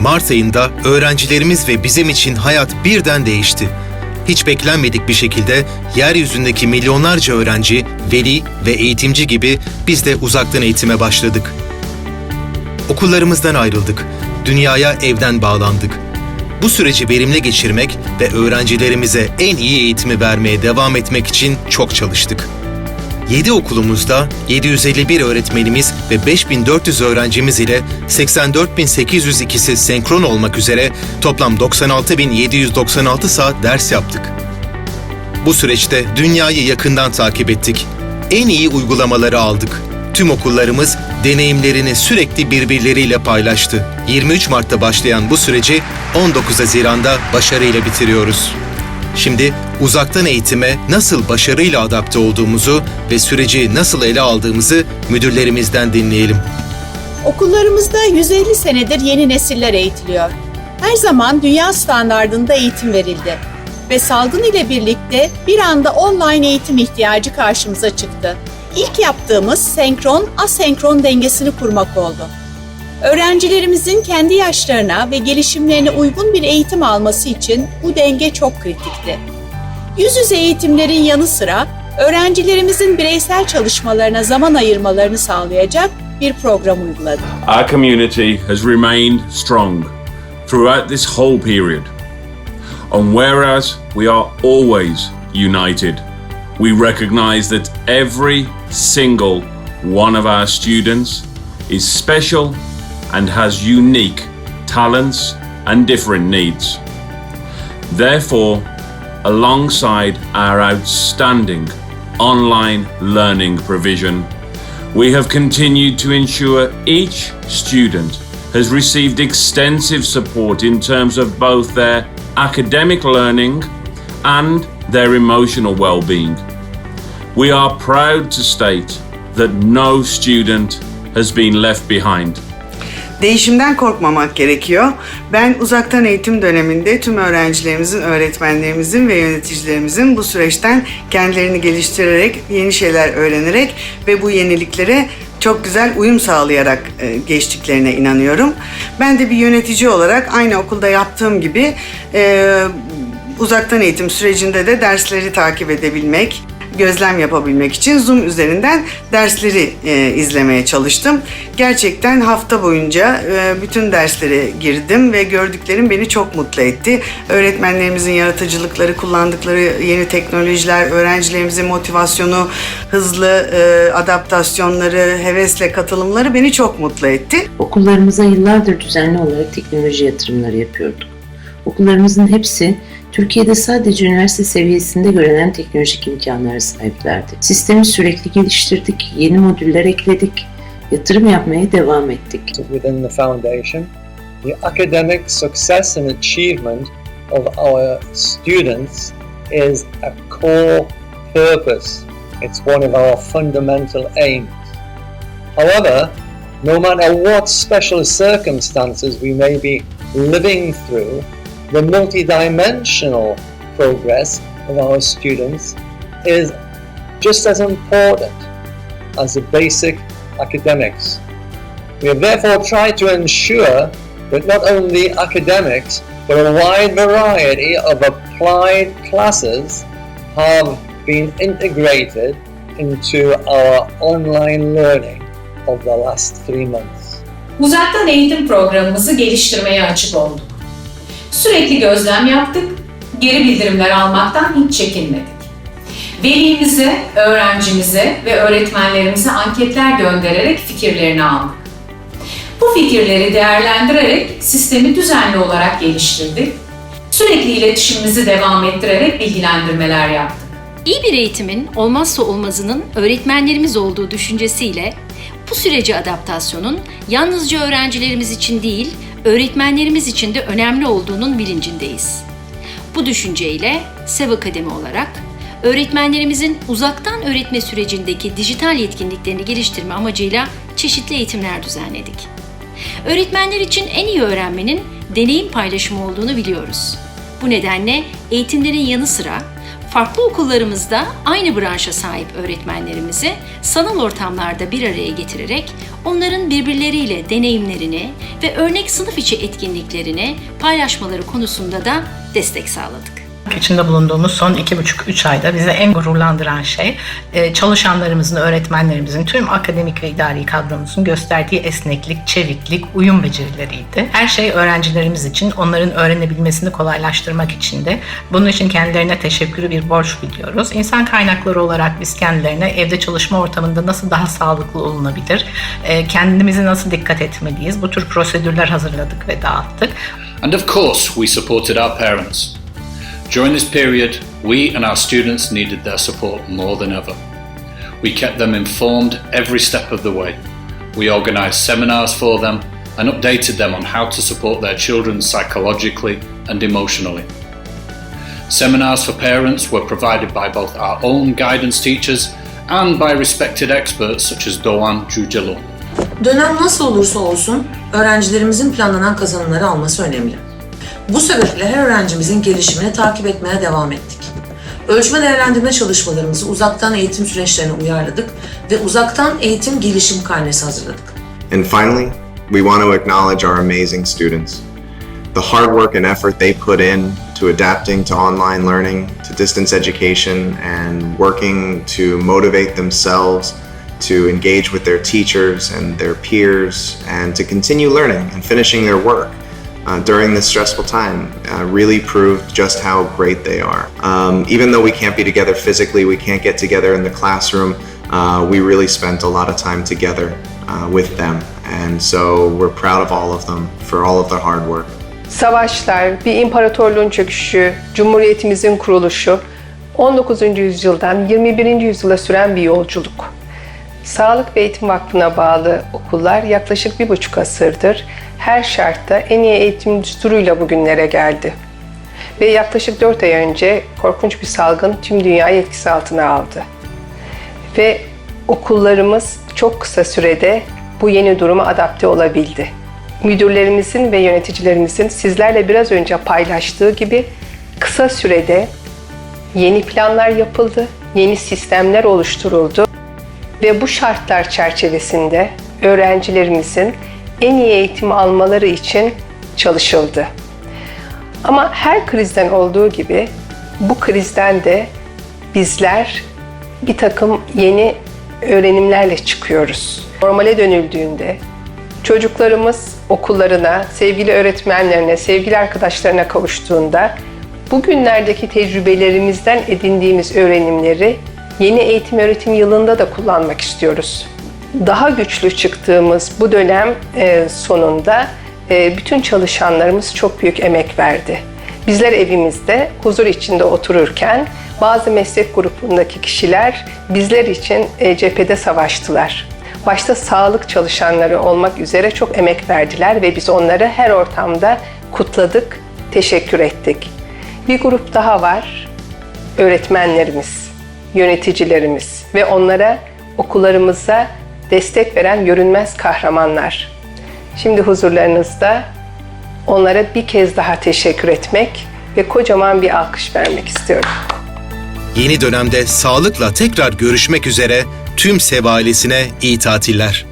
Mart ayında öğrencilerimiz ve bizim için hayat birden değişti. Hiç beklenmedik bir şekilde yeryüzündeki milyonlarca öğrenci, veli ve eğitimci gibi biz de uzaktan eğitime başladık. Okullarımızdan ayrıldık. Dünyaya evden bağlandık. Bu süreci verimli geçirmek ve öğrencilerimize en iyi eğitimi vermeye devam etmek için çok çalıştık. 7 okulumuzda 751 öğretmenimiz ve 5400 öğrencimiz ile 84.802'si senkron olmak üzere toplam 96.796 saat ders yaptık. Bu süreçte dünyayı yakından takip ettik. En iyi uygulamaları aldık. Tüm okullarımız deneyimlerini sürekli birbirleriyle paylaştı. 23 Mart'ta başlayan bu süreci 19 Haziran'da başarıyla bitiriyoruz. Şimdi uzaktan eğitime nasıl başarıyla adapte olduğumuzu ve süreci nasıl ele aldığımızı müdürlerimizden dinleyelim. Okullarımızda 150 senedir yeni nesiller eğitiliyor. Her zaman dünya standardında eğitim verildi. Ve salgın ile birlikte bir anda online eğitim ihtiyacı karşımıza çıktı. İlk yaptığımız senkron asenkron dengesini kurmak oldu. Öğrencilerimizin kendi yaşlarına ve gelişimlerine uygun bir eğitim alması için bu denge çok kritikti. Yüz yüze eğitimlerin yanı sıra öğrencilerimizin bireysel çalışmalarına zaman ayırmalarını sağlayacak bir program uyguladık. Our community has remained strong throughout this whole period. And whereas we are always united, we recognize that every single one of our students is special and has unique talents and different needs. Therefore, alongside our outstanding online learning provision, we have continued to ensure each student has received extensive support in terms of both their academic learning and their emotional well-being. We are proud to state that no student has been left behind. Değişimden korkmamak gerekiyor. Ben uzaktan eğitim döneminde tüm öğrencilerimizin, öğretmenlerimizin ve yöneticilerimizin bu süreçten kendilerini geliştirerek, yeni şeyler öğrenerek ve bu yeniliklere çok güzel uyum sağlayarak e, geçtiklerine inanıyorum. Ben de bir yönetici olarak aynı okulda yaptığım gibi e, uzaktan eğitim sürecinde de dersleri takip edebilmek, gözlem yapabilmek için Zoom üzerinden dersleri e, izlemeye çalıştım. Gerçekten hafta boyunca e, bütün derslere girdim ve gördüklerim beni çok mutlu etti. Öğretmenlerimizin yaratıcılıkları, kullandıkları yeni teknolojiler, öğrencilerimizin motivasyonu, hızlı e, adaptasyonları, hevesle katılımları beni çok mutlu etti. Okullarımıza yıllardır düzenli olarak teknoloji yatırımları yapıyorduk. Okullarımızın hepsi Türkiye'de sadece üniversite seviyesinde görülen teknolojik imkanlara sahiplerdi. Sistemi sürekli geliştirdik, yeni modüller ekledik, yatırım yapmaya devam ettik. within the foundation. The academic success and achievement of our students is a core purpose. It's one of our fundamental aims. However, no matter what special circumstances we may be living through, the multidimensional progress of our students is just as important as the basic academics. We have therefore tried to ensure that not only academics, but a wide variety of applied classes have been integrated into our online learning of the last three months. Uzaktan eğitim programımızı geliştirmeye açık olduk. Sürekli gözlem yaptık, geri bildirimler almaktan hiç çekinmedik. Velimize, öğrencimize ve öğretmenlerimize anketler göndererek fikirlerini aldık. Bu fikirleri değerlendirerek sistemi düzenli olarak geliştirdik. Sürekli iletişimimizi devam ettirerek bilgilendirmeler yaptık. İyi bir eğitimin olmazsa olmazının öğretmenlerimiz olduğu düşüncesiyle bu sürece adaptasyonun yalnızca öğrencilerimiz için değil, öğretmenlerimiz için de önemli olduğunun bilincindeyiz. Bu düşünceyle Sev Akademi olarak öğretmenlerimizin uzaktan öğretme sürecindeki dijital yetkinliklerini geliştirme amacıyla çeşitli eğitimler düzenledik. Öğretmenler için en iyi öğrenmenin deneyim paylaşımı olduğunu biliyoruz. Bu nedenle eğitimlerin yanı sıra Farklı okullarımızda aynı branşa sahip öğretmenlerimizi sanal ortamlarda bir araya getirerek onların birbirleriyle deneyimlerini ve örnek sınıf içi etkinliklerini paylaşmaları konusunda da destek sağladık. İçinde bulunduğumuz son iki buçuk üç ayda bize en gururlandıran şey e, çalışanlarımızın, öğretmenlerimizin, tüm akademik ve idari kadromuzun gösterdiği esneklik, çeviklik, uyum becerileriydi. Her şey öğrencilerimiz için, onların öğrenebilmesini kolaylaştırmak için de. Bunun için kendilerine teşekkürü bir borç biliyoruz. İnsan kaynakları olarak biz kendilerine evde çalışma ortamında nasıl daha sağlıklı olunabilir, e, kendimizi nasıl dikkat etmeliyiz, bu tür prosedürler hazırladık ve dağıttık. And of course, we supported our parents. During this period, we and our students needed their support more than ever. We kept them informed every step of the way. We organised seminars for them and updated them on how to support their children psychologically and emotionally. Seminars for parents were provided by both our own guidance teachers and by respected experts such as Doğan Cücelon. Dönem nasıl olursa olsun öğrencilerimizin planlanan kazanımları alması önemli. Bu sebeple her öğrencimizin gelişimini takip etmeye devam ettik. Ölçme değerlendirme çalışmalarımızı uzaktan eğitim süreçlerine uyarladık ve uzaktan eğitim gelişim karnesi hazırladık. And finally, we want to acknowledge our amazing students. The hard work and effort they put in to adapting to online learning, to distance education, and working to motivate themselves to engage with their teachers and their peers and to continue learning and finishing their work. Uh, during this stressful time uh, really proved just how great they are. Um, even though we can't be together physically, we can't get together in the classroom, uh, we really spent a lot of time together uh, with them. And so we're proud of all of them for all of their hard work. Savaşlar, bir imparatorluğun çöküşü, cumhuriyetimizin kuruluşu, 19. yüzyıldan 21. yüzyıla süren bir yolculuk. Sağlık ve Eğitim Vakfı'na bağlı okullar yaklaşık bir buçuk asırdır her şartta en iyi eğitim düsturuyla bugünlere geldi. Ve yaklaşık 4 ay önce korkunç bir salgın tüm dünyayı etkisi altına aldı. Ve okullarımız çok kısa sürede bu yeni duruma adapte olabildi. Müdürlerimizin ve yöneticilerimizin sizlerle biraz önce paylaştığı gibi kısa sürede yeni planlar yapıldı, yeni sistemler oluşturuldu ve bu şartlar çerçevesinde öğrencilerimizin en iyi eğitimi almaları için çalışıldı. Ama her krizden olduğu gibi bu krizden de bizler bir takım yeni öğrenimlerle çıkıyoruz. Normale dönüldüğünde çocuklarımız okullarına, sevgili öğretmenlerine, sevgili arkadaşlarına kavuştuğunda bugünlerdeki tecrübelerimizden edindiğimiz öğrenimleri yeni eğitim öğretim yılında da kullanmak istiyoruz. Daha güçlü çıktığımız bu dönem e, sonunda e, bütün çalışanlarımız çok büyük emek verdi. Bizler evimizde huzur içinde otururken bazı meslek grubundaki kişiler bizler için e, cephede savaştılar. Başta sağlık çalışanları olmak üzere çok emek verdiler ve biz onları her ortamda kutladık, teşekkür ettik. Bir grup daha var, öğretmenlerimiz, yöneticilerimiz ve onlara okullarımıza destek veren görünmez kahramanlar. Şimdi huzurlarınızda onlara bir kez daha teşekkür etmek ve kocaman bir alkış vermek istiyorum. Yeni dönemde sağlıkla tekrar görüşmek üzere tüm SEV ailesine iyi tatiller.